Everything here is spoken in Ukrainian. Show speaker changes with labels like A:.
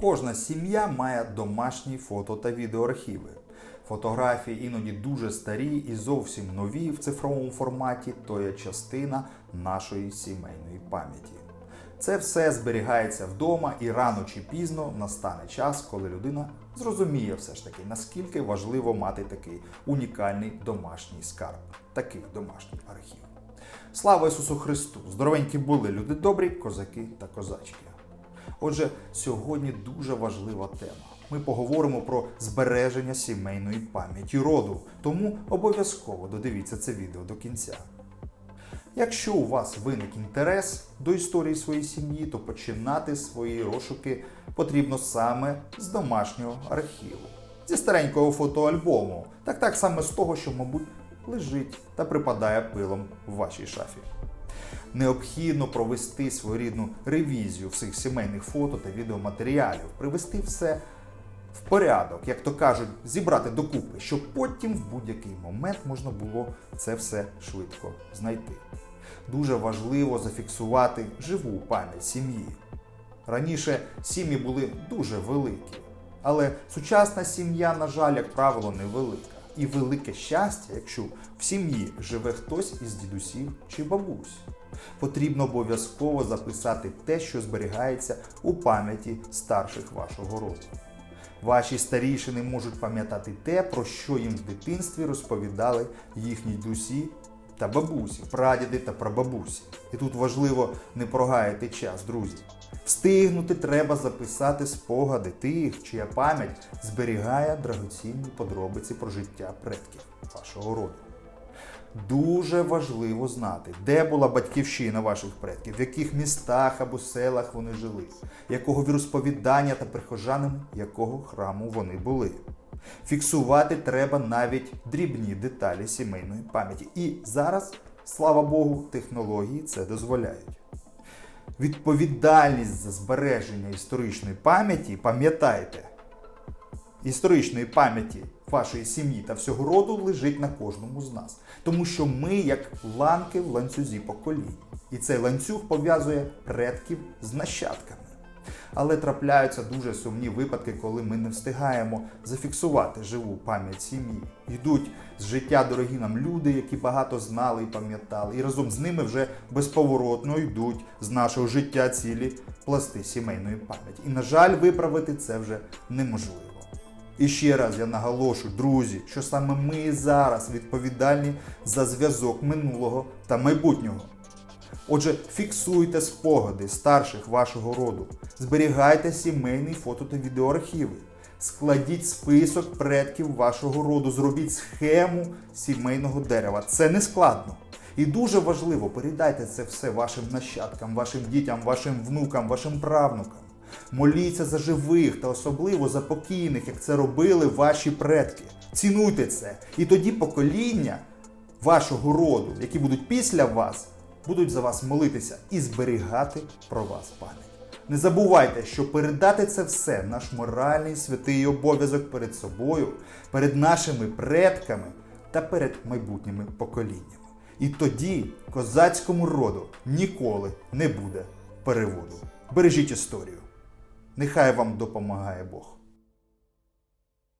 A: Кожна сім'я має домашні фото та відеоархіви. Фотографії іноді дуже старі і зовсім нові в цифровому форматі, то є частина нашої сімейної пам'яті. Це все зберігається вдома, і рано чи пізно настане час, коли людина зрозуміє все ж таки, наскільки важливо мати такий унікальний домашній скарб, такий домашній архів. Слава Ісусу Христу! Здоровенькі були люди добрі, козаки та козачки. Отже, сьогодні дуже важлива тема. Ми поговоримо про збереження сімейної пам'яті роду, тому обов'язково додивіться це відео до кінця. Якщо у вас виник інтерес до історії своєї сім'ї, то починати свої розшуки потрібно саме з домашнього архіву, зі старенького фотоальбому, так так саме з того, що, мабуть, лежить та припадає пилом в вашій шафі. Необхідно провести своєрідну ревізію всіх сімейних фото та відеоматеріалів, привести все в порядок, як то кажуть, зібрати докупи, щоб потім в будь-який момент можна було це все швидко знайти. Дуже важливо зафіксувати живу пам'ять сім'ї. Раніше сім'ї були дуже великі, але сучасна сім'я, на жаль, як правило, невелика. І велике щастя, якщо в сім'ї живе хтось із дідусів чи бабусь. Потрібно обов'язково записати те, що зберігається у пам'яті старших вашого роду. Ваші старішини можуть пам'ятати те, про що їм в дитинстві розповідали їхні дусі та бабусі, прадіди та прабабусі. І тут важливо не прогаяти час, друзі. Встигнути треба записати спогади тих, чия пам'ять зберігає драгоцінні подробиці про життя предків вашого роду. Дуже важливо знати, де була батьківщина ваших предків, в яких містах або селах вони жили, якого віросповідання та прихожанами якого храму вони були. Фіксувати треба навіть дрібні деталі сімейної пам'яті. І зараз, слава Богу, технології це дозволяють. Відповідальність за збереження історичної пам'яті, пам'ятайте, історичної пам'яті вашої сім'ї та всього роду лежить на кожному з нас. Тому що ми як ланки в ланцюзі поколінь. І цей ланцюг пов'язує предків з нащадками. Але трапляються дуже сумні випадки, коли ми не встигаємо зафіксувати живу пам'ять сім'ї. Йдуть з життя дорогі нам люди, які багато знали і пам'ятали, і разом з ними вже безповоротно йдуть з нашого життя цілі пласти сімейної пам'яті. І, на жаль, виправити це вже неможливо. І ще раз я наголошую, друзі, що саме ми зараз відповідальні за зв'язок минулого та майбутнього. Отже, фіксуйте спогади старших вашого роду, зберігайте сімейний фото та відеоархіви, складіть список предків вашого роду, зробіть схему сімейного дерева. Це не складно. І дуже важливо, передайте це все вашим нащадкам, вашим дітям, вашим внукам, вашим правнукам. Моліться за живих та особливо за покійних, як це робили ваші предки. Цінуйте це. І тоді покоління вашого роду, які будуть після вас, будуть за вас молитися і зберігати про вас пам'ять. Не забувайте, що передати це все наш моральний святий обов'язок перед собою, перед нашими предками та перед майбутніми поколіннями. І тоді козацькому роду ніколи не буде переводу. Бережіть історію. Нехай вам допомагає Бог.